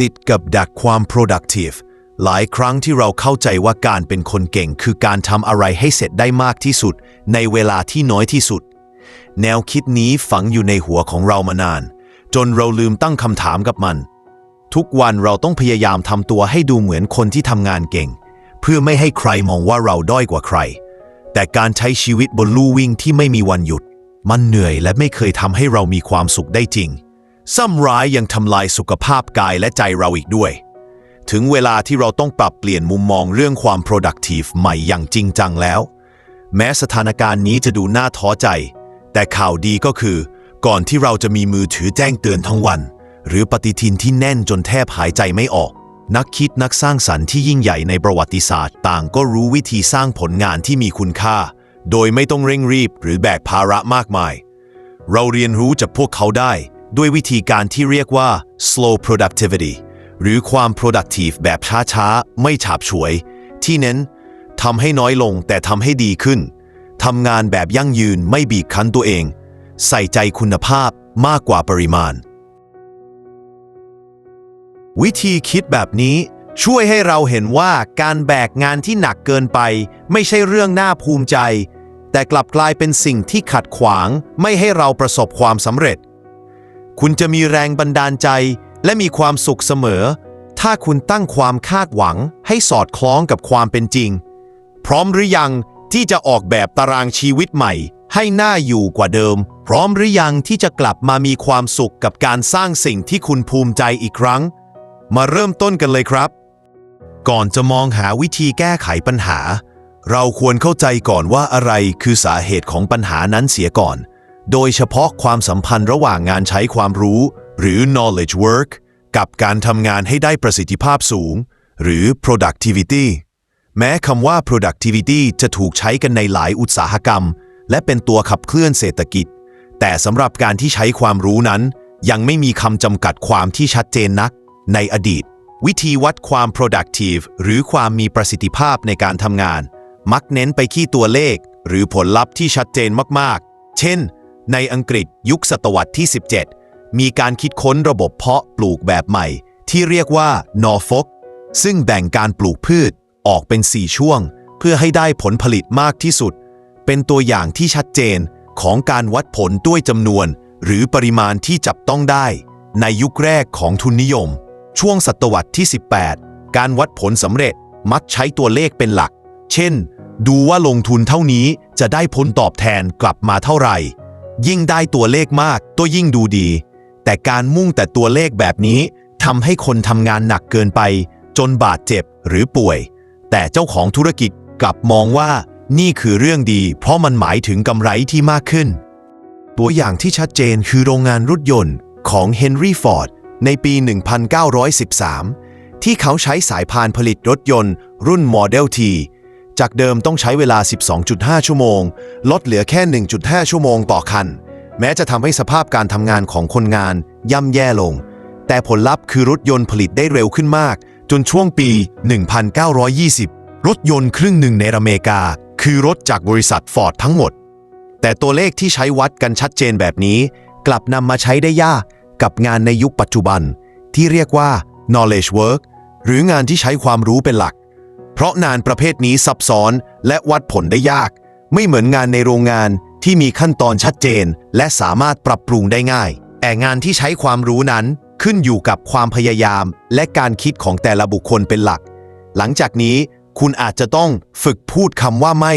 ติดกับดักความ productive หลายครั้งที่เราเข้าใจว่าการเป็นคนเก่ง คือการทำอะไรให้เสร็จได้มากที่สุด ในเวลาที่น้อยที่สุด แนวคิดนี้ฝังอยู่ในหัวของเรามานาน จนเราลืมตั้งคำถามกับมัน ทุกวันเราต้องพยายามทำตัวให้ดูเหมือนคนที่ทำงานเก่ง เพื่อไม่ให้ใครมองว่าเราด้อยกว่าใคร แต่การใช้ชีวิตบนลู่วิ่งที่ไม่มีวันหยุด มันเหนื่อยและไม่เคยทำให้เรามีความสุขได้จริง ซ้ำร้ายยังทำลายสุขภาพกายและใจเราอีกด้วย ถึงเวลาที่เราต้องปรับเปลี่ยนมุมมองเรื่องความ productive ใหม่อย่างจริงจังแล้ว แม้สถานการณ์นี้จะดูน่าท้อใจ แต่ข่าวดีก็คือ ก่อนที่เราจะมีมือถือแจ้งเตือนทั้งวัน หรือปฏิทินที่แน่นจนแทบหายใจไม่ออก นักคิดนักสร้างสรรค์ที่ยิ่งใหญ่ในประวัติศาสตร์ ต่างก็รู้วิธีสร้างผลงานที่มีคุณค่า โดยไม่ต้องเร่งรีบหรือแบกภาระมากมาย เราเรียนรู้จากพวกเขาได้ ด้วยวิธีการที่เรียกว่า slow productivity หรือความ productive แบบช้าๆ ไม่ฉาบฉวย ที่เน้นทำให้น้อยลงแต่ทำให้ดีขึ้นทำงานแบบยั่งยืนไม่บีบคั้นตัวเอง ใส่ใจคุณภาพมากกว่าปริมาณ วิธีคิดแบบนี้ช่วยให้เราเห็นว่าการแบกงานที่หนักเกินไป ไม่ใช่เรื่องน่าภูมิใจ แต่กลับกลายเป็นสิ่งที่ขัดขวาง ไม่ให้เราประสบความสำเร็จ คุณจะมีแรงบันดาลใจ และมีความสุขเสมอ ถ้าคุณตั้งความคาดหวังให้สอดคล้องกับความเป็นจริง พร้อมหรือยังที่จะออกแบบตารางชีวิตใหม่ ให้น่าอยู่กว่าเดิม พร้อมหรือยังที่จะกลับมามีความสุขกับการสร้างสิ่งที่คุณภูมิใจอีกครั้ง มาเริ่มต้นกันเลยครับ ก่อนจะมองหาวิธีแก้ไขปัญหา เราควรเข้าใจก่อนว่าอะไรคือสาเหตุของปัญหานั้นเสียก่อน โดยเฉพาะความสัมพันธ์ระหว่างงานใช้ความรู้ หรือ knowledge work กับการทำงานให้ได้ประสิทธิภาพสูง หรือ productivity แม้คำว่า productivity จะถูกใช้กันในหลายอุตสาหกรรม และเป็นตัวขับเคลื่อนเศรษฐกิจ แต่สำหรับการที่ใช้ความรู้นั้น ยังไม่มีคำจำกัดความที่ชัดเจนนัก ในอดีต วิธีวัดความ productive หรือความมีประสิทธิภาพในการทำงาน มักเน้นไปที่ตัวเลข หรือผลลัพธ์ที่ชัดเจนมากๆ เช่น ในอังกฤษยุคศตวรรษที่ 17 มีการคิดค้นระบบเพาะปลูกแบบใหม่ ที่เรียกว่า Norfolk ซึ่งแบ่งการปลูกพืชออกเป็น 4 ช่วง เพื่อให้ได้ผลผลิตมากที่สุด เป็นตัวอย่างที่ชัดเจนของการวัดผลด้วยจำนวน หรือปริมาณที่จับต้องได้ ในยุคแรกของทุนนิยม ช่วงศตวรรษที่ 18 การวัดผลสำเร็จมักใช้ตัวเลขเป็นหลัก เช่น ดูว่าลงทุนเท่านี้จะได้ผลตอบแทนกลับมาเท่าไหร่ ยิ่งได้ตัวเลขมากก็ยิ่งดูดี แต่การมุ่งแต่ตัวเลขแบบนี้ทำให้คนทำงานหนักเกินไป จนบาดเจ็บหรือป่วย แต่เจ้าของธุรกิจกลับมองว่านี่คือเรื่องดี เพราะมันหมายถึงกำไรที่มากขึ้น ตัวอย่างที่ชัดเจนคือโรงงานรถยนต์ของเฮนรี่ฟอร์ดในปี 1913 ที่เขาใช้สายพานผลิตรถยนต์รุ่น Model T จากเดิมต้องใช้เวลา 12.5 ชั่วโมง ลดเหลือแค่ 1.5 ชั่วโมงต่อคัน แม้จะทำให้สภาพการทำงานของคนงานย่ำแย่ลง แต่ผลลัพธ์คือรถยนต์ผลิตได้เร็วขึ้นมาก จนช่วงปี 1920 รถยนต์ครึ่งหนึ่งในอเมริกา คือรถจากบริษัทฟอร์ดทั้งหมด แต่ตัวเลขที่ใช้วัดกันชัดเจนแบบนี้ กลับนำมาใช้ได้ยากกับงานในยุคปัจจุบัน ที่เรียกว่า knowledge work หรืองานที่ใช้ความรู้เป็นหลัก เพราะงานประเภทนี้ซับซ้อนและวัดผลได้ยาก ไม่เหมือนงานในโรงงานที่มีขั้นตอนชัดเจน และสามารถปรับปรุงได้ง่าย แต่งานที่ใช้ความรู้นั้นขึ้นอยู่กับความพยายาม และการคิดของแต่ละบุคคลเป็นหลัก หลังจากนี้คุณอาจจะต้องฝึกพูดคำว่าไม่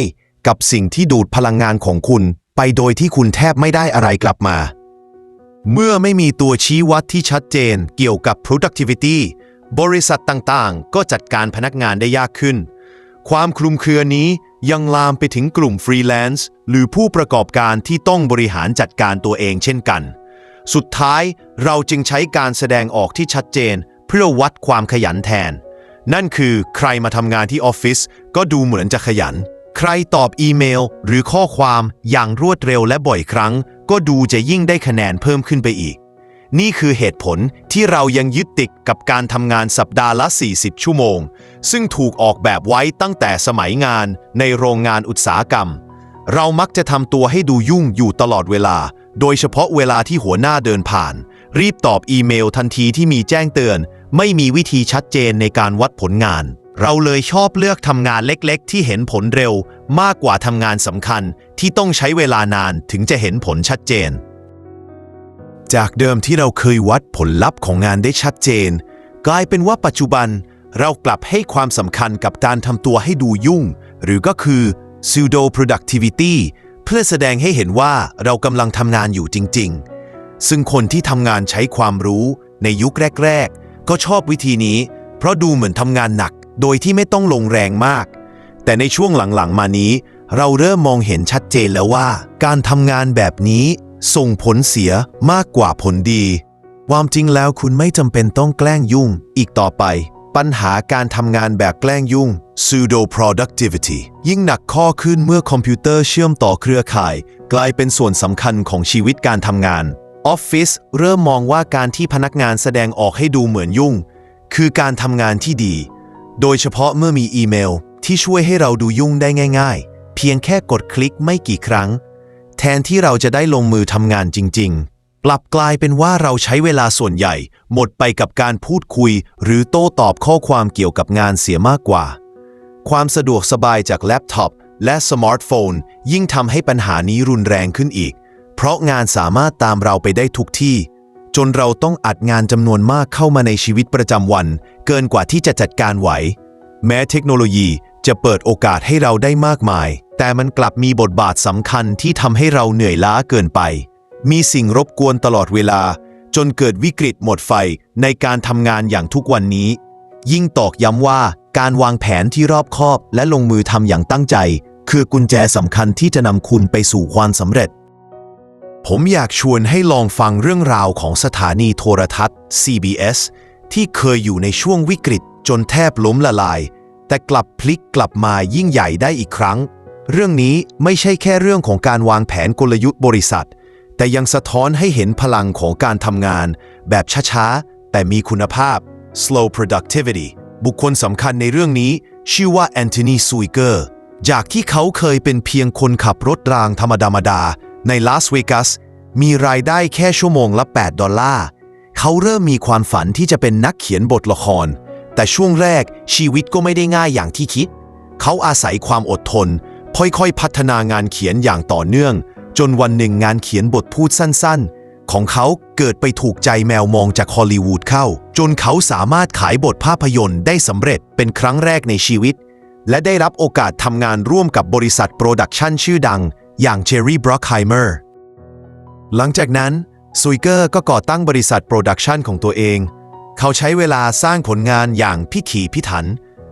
กับสิ่งที่ดูดพลังงานของคุณ ไปโดยที่คุณแทบไม่ได้อะไรกลับมา เมื่อไม่มีตัวชี้วัดที่ชัดเจนเกี่ยวกับ productivity บริษัทต่างๆ ก็จัดการพนักงานได้ยากขึ้น ความคลุมเครือนี้ยังลามไปถึงกลุ่มฟรีแลนซ์หรือผู้ประกอบการที่ต้องบริหารจัดการตัวเองเช่นกัน สุดท้ายเราจึงใช้การแสดงออกที่ชัดเจน เพื่อวัดความขยันแทน นั่นคือใครมาทำงานที่ออฟฟิศก็ดูเหมือนจะขยัน ใครตอบอีเมลหรือข้อความอย่างรวดเร็วและบ่อยครั้ง ก็ดูจะยิ่งได้คะแนนเพิ่มขึ้นไปอีก นี่คือเหตุผลที่เรายังยึดติดกับการทำงานสัปดาห์ละ 40 ชั่วโมง ซึ่งถูกออกแบบไว้ตั้งแต่สมัยงานในโรงงานอุตสาหกรรม เรามักจะทำตัวให้ดูยุ่งอยู่ตลอดเวลา โดยเฉพาะเวลาที่หัวหน้าเดินผ่าน รีบตอบอีเมลทันทีที่มีแจ้งเตือน ไม่มีวิธีชัดเจนในการวัดผลงาน เราเลยชอบเลือกทำงานเล็กๆ ที่เห็นผลเร็ว มากกว่าทำงานสำคัญที่ต้องใช้เวลานานถึงจะเห็นผลชัดเจน จากเดิมที่เราเคยวัดผลลัพธ์ของงานได้ชัดเจน กลายเป็นว่าปัจจุบันเรากลับให้ความสำคัญกับการทำตัวให้ดูยุ่ง หรือก็คือ pseudo productivity เพื่อแสดงให้เห็นว่าเรากำลังทำงานอยู่จริง ๆ ซึ่งคนที่ทำงานใช้ความรู้ในยุคแรก ๆ ก็ชอบวิธีนี้ เพราะดูเหมือนทำงานหนัก โดยที่ไม่ต้องลงแรงมาก แต่ในช่วงหลังๆ มานี้ เราเริ่มมองเห็นชัดเจนแล้วว่า การทำงานแบบนี้ ส่งผลเสียมากกว่าผลดี ความจริงแล้วคุณไม่จำเป็นต้องแกล้งยุ่งอีกต่อไป ปัญหาการทำงานแบบแกล้งยุ่ง pseudo productivity ยิ่งหนักข้อขึ้นเมื่อคอมพิวเตอร์เชื่อมต่อเครือข่าย กลายเป็นส่วนสำคัญของชีวิตการทำงานออฟฟิศเริ่มมองว่าการที่พนักงานแสดงออกให้ดูเหมือนยุ่ง คือการทำงานที่ดี โดยเฉพาะเมื่อมีอีเมลที่ช่วยให้เราดูยุ่งได้ง่าย ๆ เพียงแค่กดคลิกไม่กี่ครั้ง ทนที่เราจะได้ลงมือทำงานจริง ๆ กลับกลายเป็นว่าเราใช้เวลาส่วนใหญ่ หมดไปกับการพูดคุย หรือโต้ตอบข้อความเกี่ยวกับงานเสียมากกว่า ความสะดวกสบายจากแล็ปท็อปและสมาร์ทโฟน ยิ่งทำให้ปัญหานี้รุนแรงขึ้นอีก เพราะงานสามารถตามเราไปได้ทุกที่ จนเราต้องอัดงานจำนวนมากเข้ามาในชีวิตประจำวัน เกินกว่าที่จะจัดการไหว แม้เทคโนโลยี จะเปิดโอกาสให้เราได้มากมาย แต่มันกลับมีบทบาทสำคัญที่ทำให้เราเหนื่อยล้าเกินไป มีสิ่งรบกวนตลอดเวลา จนเกิดวิกฤตหมดไฟในการทำงานอย่างทุกวันนี้ ยิ่งตอกย้ำว่าการวางแผนที่รอบคอบและลงมือทำอย่างตั้งใจ คือกุญแจสำคัญที่จะนำคุณไปสู่ความสำเร็จ ผมอยากชวนให้ลองฟังเรื่องราวของสถานีโทรทัศน์ CBS ที่เคยอยู่ในช่วงวิกฤตจนแทบล้มละลาย แต่กลับพลิกกลับมายิ่งใหญ่ได้อีกครั้ง เรื่องนี้ไม่ใช่แค่เรื่องของการวางแผนกลยุทธ์บริษัท แต่ยังสะท้อนให้เห็นพลังของการทำงาน แบบช้าๆ แต่มีคุณภาพ slow productivity บุคคลสำคัญในเรื่องนี้ ชื่อว่าแอนโทนีซูเกอร์ จากที่เขาเคยเป็นเพียงคนขับรถรางธรรมดาดา ในลาสเวกัส มีรายได้แค่ชั่วโมงละ 8 ดอลลาร์ เขาเริ่มมีความฝันที่จะเป็นนักเขียนบทละคร แต่ช่วงแรกชีวิตก็ไม่ได้ง่ายอย่างที่คิด เขาอาศัยความอดทน ค่อยๆ พัฒนางานเขียนอย่างต่อเนื่อง จนวันหนึ่งงานเขียนบทพูดสั้นๆ ของเขาเกิดไปถูกใจแมวมองจากฮอลลีวูดเข้า จนเขาสามารถขายบทภาพยนตร์ได้สำเร็จเป็นครั้งแรกในชีวิต และได้รับโอกาสทำงานร่วมกับบริษัทโปรดักชันชื่อดัง อย่างเจอรี่บร o อกไฮเมอร์หลังจากนั้นซุยเกอร์ก็ก่อตั้งบริษัทโปรดักชันของตัวเอง เขาใช้เวลาสร้างผลงานอย่างพิถีพิถัน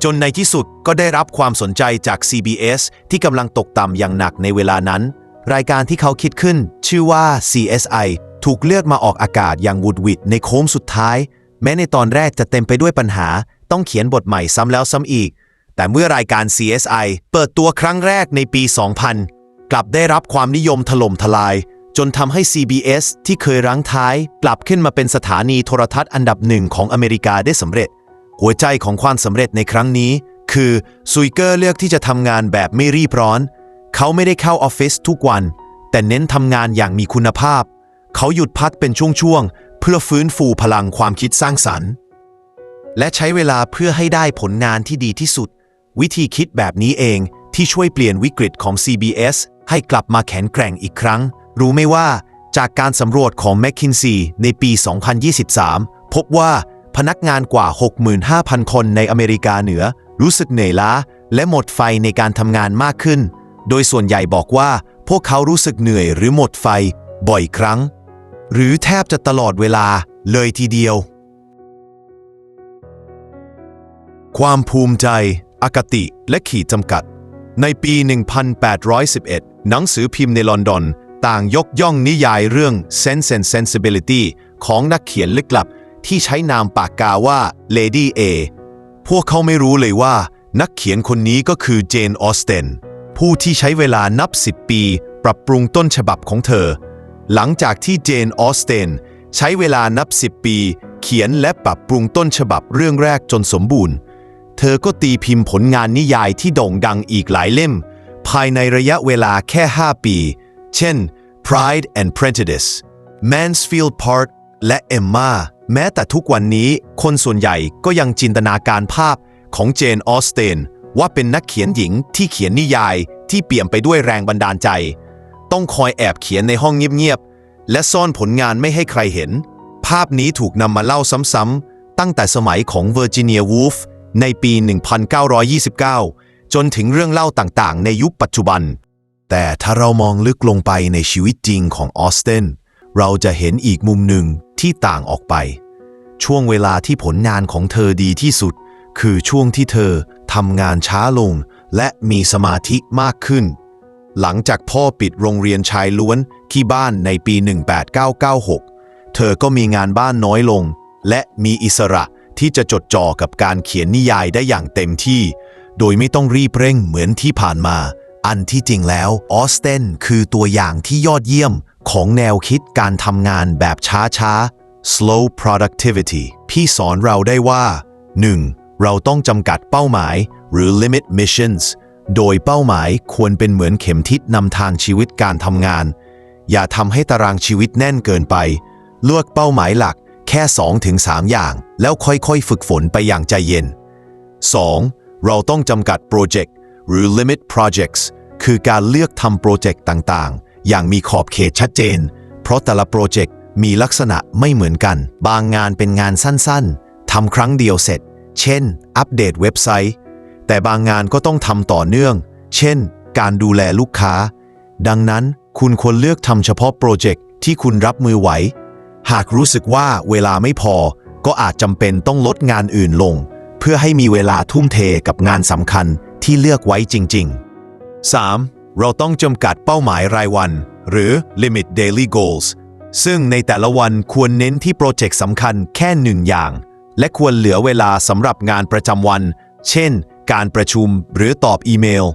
จนในที่สุดก็ได้รับความสนใจจาก CBS ที่กำลังตกต่ำอย่างหนักในเวลานั้น รายการที่เขาคิดขึ้น ชื่อว่า CSI ถูกเลือกมาออกอากาศอย่างวุดวิดในโค้งสุดท้าย แม้ในตอนแรกจะเต็มไปด้วยปัญหา ต้องเขียนบทใหม่ซ้ำแล้วซ้ำอีก แต่เมื่อรายการ CSI เปิดตัวครั้งแรกในปี 2000 กลับได้รับความนิยมถล่มทลาย จนทำให้ CBS ที่เคยรั้งท้ายกลับขึ้นมาเป็นสถานีโทรทัศน์อันดับหนึ่งของอเมริกาได้สำเร็จ หัวใจของความสำเร็จในครั้งนี้ คือซุยเกอร์เลือกที่จะทำงานแบบไม่รีบร้อน เขาไม่ได้เข้าออฟฟิศทุกวัน แต่เน้นทำงานอย่างมีคุณภาพ เขาหยุดพักเป็นช่วงๆเพื่อฟื้นฟูพลังความคิดสร้างสรรค์ และใช้เวลาเพื่อให้ได้ผลงานที่ดีที่สุด วิธีคิดแบบนี้เองที่ช่วยเปลี่ยนวิกฤตของ CBS ให้กลับมาแข็งแกร่งอีกครั้ง รู้ไหมว่าจากการสำรวจของ McKinsey ในปี 2023 พบว่าพนักงานกว่า 65,000 คนในอเมริกาเหนือ รู้สึกเหนื่อยล้า และหมดไฟในการทำงานมากขึ้น โดยส่วนใหญ่บอกว่า พวกเขารู้สึกเหนื่อยหรือหมดไฟ บ่อยครั้ง หรือแทบจะตลอดเวลาเลยทีเดียว ความภูมิใจ อคติ และขีดจำกัด ในปี 1811 หนังสือพิมพ์ในลอนดอน ต่างยกย่องนิยายเรื่อง Sense and Sensibility ของนักเขียนลึกลับ ที่ใช้นามปากกาว่า Lady A พวกเขาไม่รู้เลยว่า นักเขียนคนนี้ก็คือเจนออสเตนผู้ที่ใช้เวลานับ 10 ปี ปรับปรุงต้นฉบับของเธอ หลังจากที่เจนออสเตนใช้เวลานับ 10 ปี เขียนและปรับปรุงต้นฉบับเรื่องแรกจนสมบูรณ์ เธอก็ตีพิมพ์ผลงานนิยายที่โด่งดังอีกหลายเล่ม ภายในระยะเวลาแค่ 5 ปี เช่น Pride and Prejudice Mansfield Park และเอมมาแม้แต่ทุกวันนี้คนส่วนใหญ่ก็ยังจินตนาการภาพของเจนออสเตนว่าเป็นนักเขียนหญิงที่เขียนนิยายที่เปี่ยมไปด้วยแรงบันดาลใจ ต้องคอยแอบเขียนในห้องเงียบๆ และซ่อนผลงานไม่ให้ใครเห็น ภาพนี้ถูกนำมาเล่าซ้ำๆ ตั้งแต่สมัยของเวอร์จิเนียวูฟในปี 1929 จนถึงเรื่องเล่าต่างๆ ในยุคปัจจุบัน แต่ถ้าเรามองลึกลงไปในชีวิตจริงของออสเตนเราจะเห็นอีกมุมหนึ่งที่ต่างออกไป ช่วงเวลาที่ผลงานของเธอดีที่สุด คือช่วงที่เธอทำงานช้าลง และมีสมาธิมากขึ้น หลังจากพ่อปิดโรงเรียนชายล้วนที่บ้านในปี 18996 เธอก็มีงานบ้านน้อยลง และมีอิสระที่จะจดจ่อกับการเขียนนิยายได้อย่างเต็มที่ โดยไม่ต้องรีบเร่งเหมือนที่ผ่านมา อันที่จริงแล้วออสเตนคือตัวอย่างที่ยอดเยี่ยมของแนวคิดการทำงานแบบช้าๆ slow productivity พี่สอนเราได้ว่า 1. เราต้องจำกัดเป้าหมาย หรือ limit missions โดยเป้าหมายควรเป็นเหมือนเข็มทิศนำทางชีวิตการทำงาน อย่าทำให้ตารางชีวิตแน่นเกินไป เลือกเป้าหมายหลักแค่ 2-3 อย่าง แล้วค่อยๆ ฝึกฝนไปอย่างใจเย็น 2. เราต้องจำกัดโปรเจกต์ หรือ limit projects คือการเลือกทำโปรเจกต์ต่างๆ อย่างมีขอบเขตชัดเจน เพราะแต่ละโปรเจกต์มีลักษณะไม่เหมือนกัน บางงานเป็นงานสั้นๆ ทำครั้งเดียวเสร็จ เช่น อัปเดตเว็บไซต์ แต่บางงานก็ต้องทำต่อเนื่อง เช่น การดูแลลูกค้า ดังนั้นคุณควรเลือกทำเฉพาะโปรเจกต์ที่คุณรับมือไหว หากรู้สึกว่าเวลาไม่พอ ก็อาจจำเป็นต้องลดงานอื่นลง เพื่อให้มีเวลาทุ่มเทกับงานสำคัญ ที่เลือกไว้จริง ๆ 3. เราต้องจำกัดเป้าหมายรายวัน หรือ limit daily goals ซึ่งในแต่ละวันควรเน้นที่โปรเจกต์สำคัญแค่หนึ่งอย่าง และควรเหลือเวลาสำหรับงานประจำวัน เช่น การประชุมหรือตอบอีเมล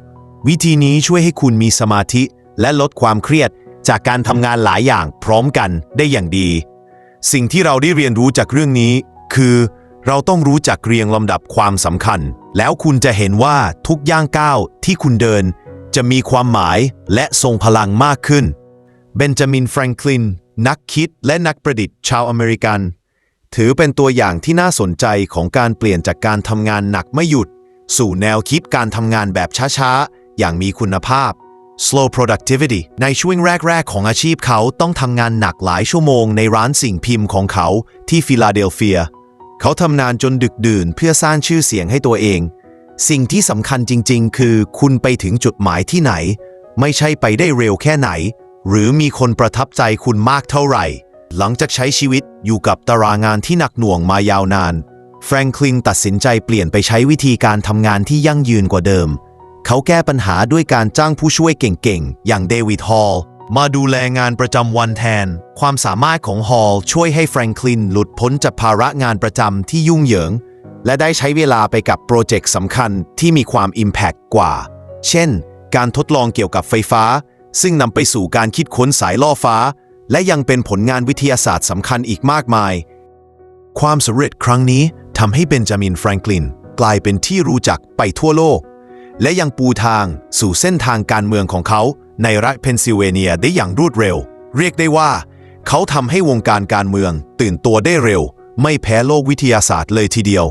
วิธีนี้ช่วยให้คุณมีสมาธิ และลดความเครียด จากการทำงานหลายอย่างพร้อมกันได้อย่างดี สิ่งที่เราได้เรียนรู้จากเรื่องนี้ คือ เราต้องรู้จักเรียงลำดับความสำคัญ แล้วคุณจะเห็นว่าทุกย่างก้าวที่คุณเดิน จะมีความหมายและทรงพลังมากขึ้น เบนจามินแฟรงคลิน นักคิดและนักประดิษฐ์ชาวอเมริกัน ถือเป็นตัวอย่างที่น่าสนใจของการเปลี่ยนจากการทำงานหนักไม่หยุด สู่แนวคิดการทำงานแบบช้าๆ อย่างมีคุณภาพ slow productivity ในช่วงแรก ๆ ของอาชีพเขาต้องทำงานหนักหลายชั่วโมงในร้านสิ่งพิมพ์ของเขาที่ฟิลาเดลเฟีย เขาทำงานจนดึกดื่นเพื่อสร้างชื่อเสียงให้ตัวเอง สิ่งที่สำคัญจริง ๆ คือคุณไปถึงจุดหมายที่ไหน ไม่ใช่ไปได้เร็วแค่ไหน หรือมีคนประทับใจคุณมากเท่าไหร่ หลังจากใช้ชีวิตอยู่กับตารางงานที่หนักหน่วงมายาวนาน แฟรงคลินตัดสินใจเปลี่ยนไปใช้วิธีการทำงานที่ยั่งยืนกว่าเดิม เขาแก้ปัญหาด้วยการจ้างผู้ช่วยเก่งๆ อย่างเดวิดฮอลล์ มาดูแลงานประจำวันแทน ความสามารถของฮอลช่วยให้แฟรงคลินหลุดพ้นจากภาระงานประจำที่ยุ่งเหยิง และได้ใช้เวลาไปกับโปรเจกต์สำคัญที่มีความ Impact กว่า เช่น การทดลองเกี่ยวกับไฟฟ้า ซึ่งนำไปสู่การคิดค้นสายล่อฟ้า และยังเป็นผลงานวิทยาศาสตร์สำคัญอีกมากมาย ความสำเร็จครั้งนี้ทำให้เบนจามินแฟรงคลินกลายเป็นที่รู้จักไปทั่วโลก และยังปูทางสู่เส้นทางการเมืองของเขา ในรัฐเพนซิลเวเนียได้อย่างรวดเร็ว เรียกได้ว่า เขาทำให้วงการการเมืองตื่นตัวได้เร็ว ไม่แพ้โลกวิทยาศาสตร์เลยทีเดียว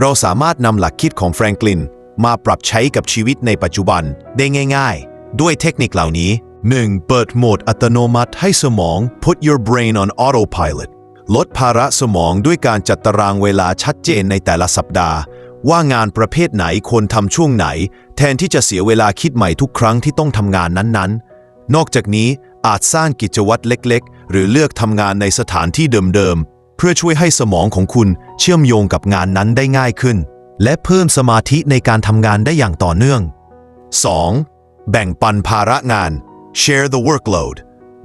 เราสามารถนำหลักคิดของแฟรงคลินมาปรับใช้กับชีวิตในปัจจุบันได้ง่ายๆ ด้วยเทคนิคเหล่านี้ 1. เปิดโหมดอัตโนมัติให้สมอง put your brain on autopilot ลดภาระสมองด้วยการจัดตารางเวลาชัดเจนในแต่ละสัปดาห์ ว่างานประเภทไหนควรทำช่วงไหน แทนที่จะเสียเวลาคิดใหม่ทุกครั้งที่ต้องทำงานนั้นๆ นอกจากนี้อาจสร้างกิจวัตรเล็กๆ หรือเลือกทำงานในสถานที่เดิมๆ เพื่อช่วยให้สมองของคุณเชื่อมโยงกับงานนั้นได้ง่ายขึ้น และเพิ่มสมาธิในการทำงานได้อย่างต่อเนื่อง 2. แบ่งปันภาระงาน share the workload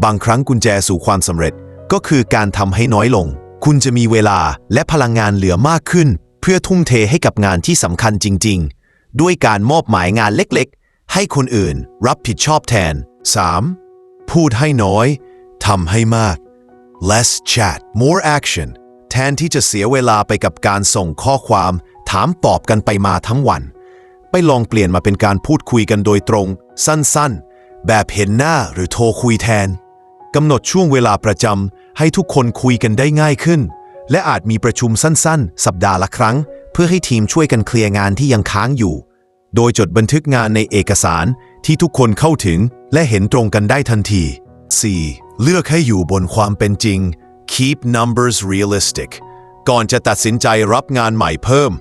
บางครั้งกุญแจสู่ความสำเร็จก็คือการทำให้น้อยลง คุณจะมีเวลาและพลังงานเหลือมากขึ้น เพื่อทุ่มเทให้กับงานที่สำคัญจริง ๆ ด้วยการมอบหมายงานเล็กๆ ให้คนอื่นรับผิดชอบแทน 3. พูดให้น้อยทำให้มาก less chat more action แทนที่จะเสียเวลาไปกับการส่งข้อความ ถามตอบกันไปมาทั้งวัน ไปลองเปลี่ยนมาเป็นการพูดคุยกันโดยตรง สั้นๆ แบบเห็นหน้าหรือโทรคุยแทนกำหนดช่วงเวลาประจำให้ทุกคนคุยกันได้ง่ายขึ้น และอาจมีประชุมสั้นๆ สัปดาห์ละครั้ง เพื่อให้ทีมช่วยกันเคลียร์งานที่ยังค้างอยู่ โดยจดบันทึกงานในเอกสารที่ทุกคนเข้าถึงและเห็นตรงกันได้ทันที 4. เลือกให้อยู่บนความเป็นจริง keep numbers realistic ก่อนจะตัดสินใจรับงานใหม่เพิ่ม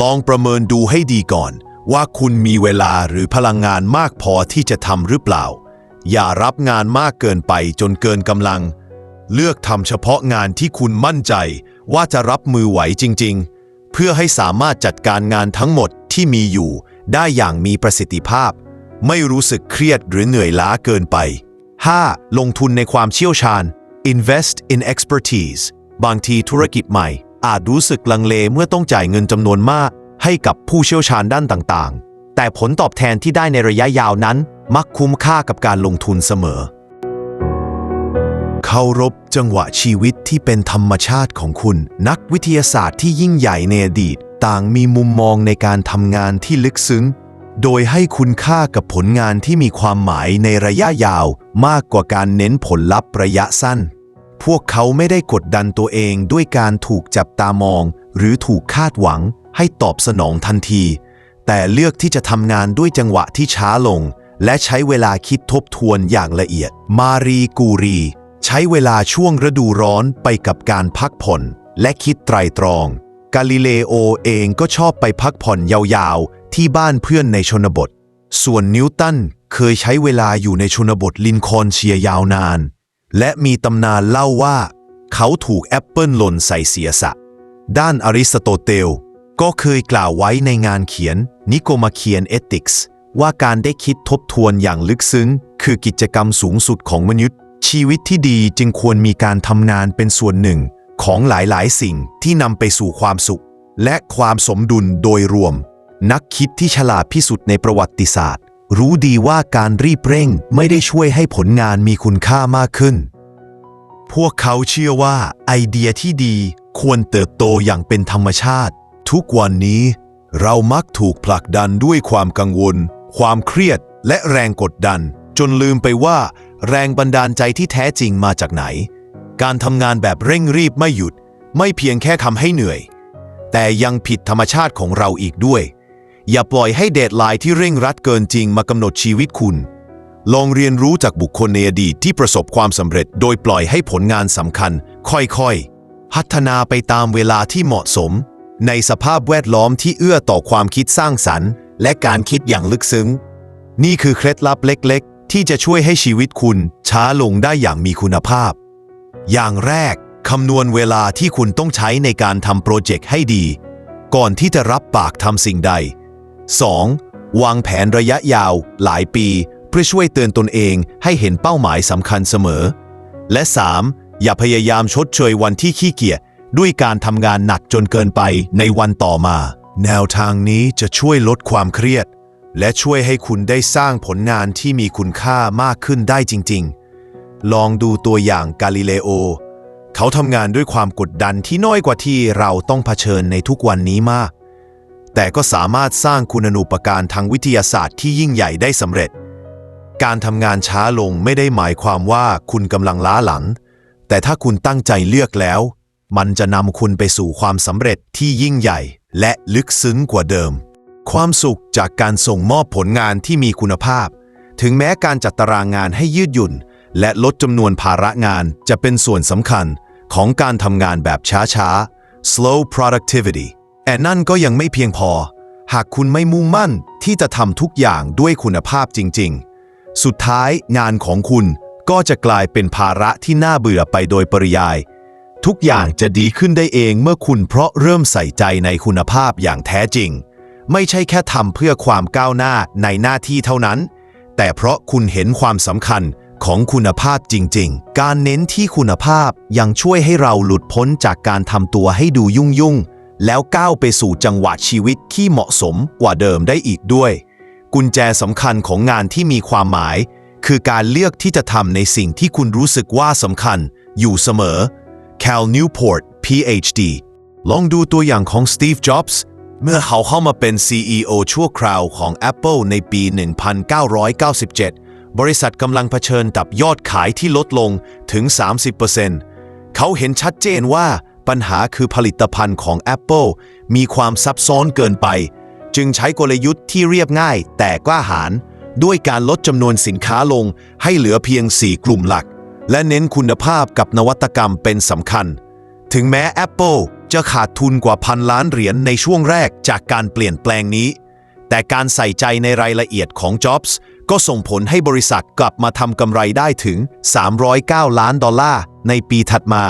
ลองประเมินดูให้ดีก่อน ว่าคุณมีเวลาหรือพลังงานมากพอที่จะทำหรือเปล่า อย่ารับงานมากเกินไปจนเกินกำลัง เลือกทำเฉพาะงานที่คุณมั่นใจ ว่าจะรับมือไหวจริง ๆ เพื่อให้สามารถจัดการงานทั้งหมดที่มีอยู่ได้อย่างมีประสิทธิภาพ ไม่รู้สึกเครียดหรือเหนื่อยล้าเกินไป 5. ลงทุนในความเชี่ยวชาญ invest in expertise บางทีธุรกิจใหม่ อาจรู้สึกลังเลเมื่อต้องจ่ายเงินจำนวนมาก ให้กับผู้เชี่ยวชาญด้านต่างๆ แต่ผลตอบแทนที่ได้ในระยะยาวนั้น มักคุ้มค่ากับการลงทุนเสมอ เคารพจังหวะชีวิตที่เป็นธรรมชาติของคุณ นักวิทยาศาสตร์ที่ยิ่งใหญ่ในอดีต ต่างมีมุมมองในการทำงานที่ลึกซึ้ง โดยให้คุณค่ากับผลงานที่มีความหมายในระยะยาวมากกว่าการเน้นผลลัพธ์ระยะสั้น พวกเขาไม่ได้กดดันตัวเองด้วยการถูกจับตามอง หรือถูกคาดหวัง ให้ตอบสนองทันที แต่เลือกที่จะทำงานด้วยจังหวะที่ช้าลง และใช้เวลาคิดทบทวนอย่างละเอียด มารีกูรี ใช้เวลาช่วงฤดูร้อนไปกับการพักผ่อนและคิดไตรตรอง กาลิเลโอเองก็ชอบไปพักผ่อนยาวๆ ที่บ้านเพื่อนในชนบท ส่วนนิวตันเคยใช้เวลาอยู่ในชนบทลินคอนเชียยาวนาน และมีตำนานเล่าว่า เขาถูกแอปเปิลหล่นใส่เสียสะ ด้านอริสโตเติลก็เคยกล่าวไว้ในงานเขียนนิโกมาเคียนเอติกส์ว่าการได้คิดทบทวนอย่างลึกซึ้ง คือกิจกรรมสูงสุดของมนุษย์ ชีวิตที่ดีจึงควรมีการทำงานเป็นส่วนหนึ่งของหลายๆ สิ่งที่นำไปสู่ความสุข และความสมดุลโดยรวม นักคิดที่ฉลาดที่สุดในประวัติศาสตร์ รู้ดีว่าการรีบเร่งไม่ได้ช่วยให้ผลงานมีคุณค่ามากขึ้น พวกเขาเชื่อว่าไอเดียที่ดีควรเติบโตอย่างเป็นธรรมชาติ ทุกวันนี้เรามักถูกผลักดันด้วยความกังวล ความเครียดและแรงกดดัน จนลืมไปว่า แรงบันดาลใจที่แท้จริงมาจากไหน การทำงานแบบเร่งรีบไม่หยุด ไม่เพียงแค่ทำให้เหนื่อย แต่ยังผิดธรรมชาติของเราอีกด้วย อย่าปล่อยให้เดทไลน์ที่เร่งรัดเกินจริงมากำหนดชีวิตคุณ ลองเรียนรู้จากบุคคลในอดีตที่ประสบความสำเร็จ โดยปล่อยให้ผลงานสำคัญ ค่อยๆ พัฒนาไปตามเวลาที่เหมาะสม ในสภาพแวดล้อมที่เอื้อต่อความคิดสร้างสรรค์ และการคิดอย่างลึกซึ้งนี่คือเคล็ดลับเล็กๆ ที่จะช่วยให้ชีวิตคุณช้าลงได้อย่างมีคุณภาพ อย่างแรก คำนวณเวลาที่คุณต้องใช้ในการทำโปรเจกต์ให้ดี ก่อนที่จะรับปากทำสิ่งใด 2. วางแผนระยะยาวหลายปี เพื่อช่วยเตือนตนเองให้เห็นเป้าหมายสำคัญเสมอ และ 3. อย่าพยายามชดเชยวันที่ขี้เกียจด้วยการทำงานหนักจนเกินไปในวันต่อมา แนวทางนี้จะช่วยลดความเครียด และช่วยให้คุณได้สร้างผลงานที่มีคุณค่ามากขึ้นได้จริง ๆ ลองดูตัวอย่างกาลิเลโอ เขาทำงานด้วยความกดดันที่น้อยกว่าที่เราต้องเผชิญในทุกวันนี้มาก แต่ก็สามารถสร้างคุณูปการทางวิทยาศาสตร์ที่ยิ่งใหญ่ได้สำเร็จ การทำงานช้าลงไม่ได้หมายความว่าคุณกำลังล้าหลัง แต่ถ้าคุณตั้งใจเลือกแล้ว มันจะนำคุณไปสู่ความสำเร็จที่ยิ่งใหญ่และลึกซึ้งกว่าเดิม ความสุขจากการส่งมอบผลงานที่มีคุณภาพ ถึงแม้การจัดตารางงานให้ยืดหยุ่น และลดจำนวนภาระงานจะเป็นส่วนสำคัญของการทำงานแบบช้าๆ slow productivity แต่นั่นก็ยังไม่เพียงพอ หากคุณไม่มุ่งมั่นที่จะทำทุกอย่างด้วยคุณภาพจริง ๆ สุดท้ายงานของคุณก็จะกลายเป็นภาระที่น่าเบื่อไปโดยปริยาย ทุกอย่างจะดีขึ้นได้เองเมื่อคุณเพราะเริ่มใส่ใจในคุณภาพอย่างแท้จริง ไม่ใช่แค่ทำเพื่อความก้าวหน้าในหน้าที่เท่านั้น แต่เพราะคุณเห็นความสำคัญของคุณภาพจริง ๆ การเน้นที่คุณภาพยังช่วยให้เราหลุดพ้นจากการทำตัวให้ดูยุ่งๆแล้วก้าวไปสู่จังหวะชีวิตที่เหมาะสมกว่าเดิมได้อีกด้วย กุญแจสำคัญของงานที่มีความหมาย คือการเลือกที่จะทำในสิ่งที่คุณรู้สึกว่าสำคัญ อยู่เสมอ Cal Newport PhD ลองดูตัวอย่างของ Steve Jobs เมื่อเขาเข้ามาเป็น CEO ชั่วคราวของ Apple ในปี 1997 บริษัทกำลังเผชิญกับยอดขายที่ลดลงถึง 30%เขาเห็นชัดเจนว่าปัญหาคือผลิตภัณฑ์ของ Apple มีความซับซ้อนเกินไป จึงใช้กลยุทธ์ที่เรียบง่ายแต่กล้าหาญด้วยการลดจำนวนสินค้าลงให้เหลือเพียง 4 กลุ่มหลัก และเน้นคุณภาพกับนวัตกรรมเป็นสำคัญ ถึงแม้ Apple จะขาดทุนกว่าพันล้านเหรียญในช่วงแรกจากการเปลี่ยนแปลงนี้ แต่การใส่ใจในรายละเอียดของ Jobs ก็ส่งผลให้บริษัทกลับมาทำกำไรได้ถึง 309 ล้านดอลลาร์ในปีถัดมา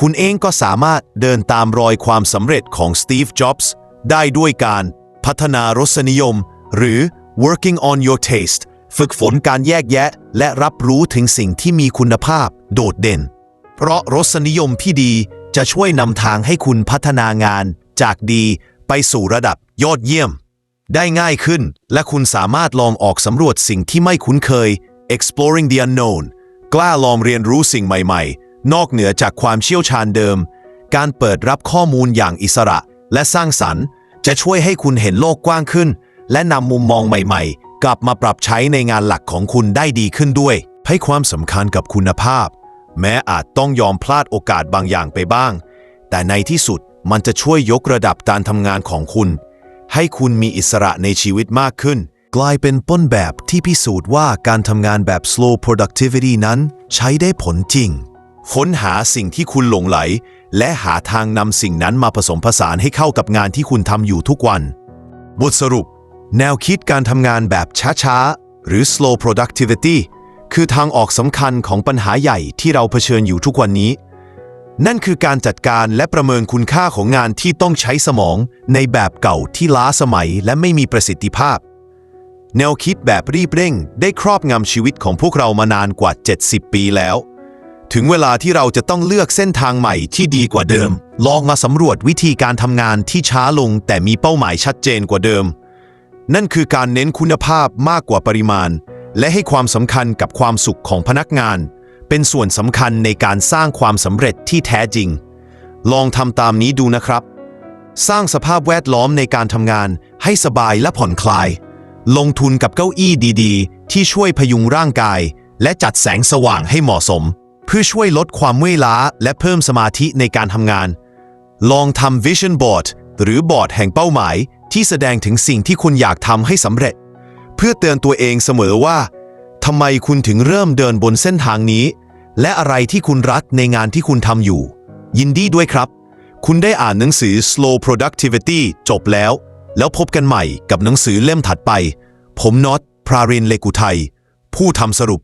คุณเองก็สามารถเดินตามรอยความสำเร็จของ Steve Jobs ได้ด้วยการพัฒนารสนิยม หรือ working on your taste ฝึกฝนการแยกแยะ และรับรู้ถึงสิ่งที่มีคุณภาพโดดเด่น เพราะรสนิยมที่ดี จะช่วยนำทางให้คุณพัฒนางาน จากดีไปสู่ระดับยอดเยี่ยม ได้ง่ายขึ้น และคุณสามารถลองออกสำรวจสิ่งที่ไม่คุ้นเคย exploring the unknown กล้าลองเรียนรู้สิ่งใหม่ๆ นอกเหนือจากความเชี่ยวชาญเดิม การเปิดรับข้อมูลอย่างอิสระและสร้างสรรค์ จะช่วยให้คุณเห็นโลกกว้างขึ้น และนำมุมมองใหม่ๆ กลับมาปรับใช้ในงานหลักของคุณได้ดีขึ้นด้วย ให้ความสำคัญกับคุณภาพ แม้อาจต้องยอมพลาดโอกาสบางอย่างไปบ้าง แต่ในที่สุดมันจะช่วยยกระดับการทำงานของคุณ ให้คุณมีอิสระในชีวิตมากขึ้น กลายเป็นต้นแบบที่พิสูจน์ว่าการทำงานแบบ slow productivity นั้นใช้ได้ผลจริง ค้นหาสิ่งที่คุณหลงไหล และหาทางนำสิ่งนั้นมาผสมผสานให้เข้ากับงานที่คุณทำอยู่ทุกวัน บทสรุป แนวคิดการทำงานแบบช้าๆ หรือ slow productivity คือทางออกสำคัญของปัญหาใหญ่ที่เราเผชิญอยู่ทุกวันนี้ นั่นคือการจัดการและประเมินคุณค่าของงานที่ต้องใช้สมองในแบบเก่าที่ล้าสมัยและไม่มีประสิทธิภาพ แนวคิดแบบรีบเร่ง ได้ครอบงำชีวิตของพวกเรามานานกว่า 70 ปีแล้ว ถึงเวลาที่เราจะต้องเลือกเส้นทางใหม่ที่ดีกว่าเดิม ลองมาสำรวจวิธีการทำงานที่ช้าลง แต่มีเป้าหมายชัดเจนกว่าเดิม นั่นคือการเน้นคุณภาพมากกว่าปริมาณ และให้ความสำคัญกับความสุขของพนักงาน เป็นส่วนสำคัญในการสร้างความสำเร็จที่แท้จริง ลองทำตามนี้ดูนะครับ สร้างสภาพแวดล้อมในการทำงานให้สบายและผ่อนคลาย ลงทุนกับเก้าอี้ดีๆ ที่ช่วยพยุงร่างกาย และจัดแสงสว่างให้เหมาะสม เพื่อช่วยลดความเมื่อยล้า และเพิ่มสมาธิในการทำงาน ลองทำ Vision Board หรือบอร์ดแห่งเป้าหมาย ที่แสดงถึงสิ่งที่คุณอยากทำให้สำเร็จ เพื่อเตือนตัวเองเสมอว่าทำไมคุณถึงเริ่มเดินบนเส้นทางนี้ และอะไรที่คุณรักในงานที่คุณทำอยู่ ยินดีด้วยครับ คุณได้อ่านหนังสือ Slow Productivity จบแล้ว แล้วพบกันใหม่กับหนังสือเล่มถัดไป ผมน็อตพรารินเลกุไทย ผู้ทำสรุป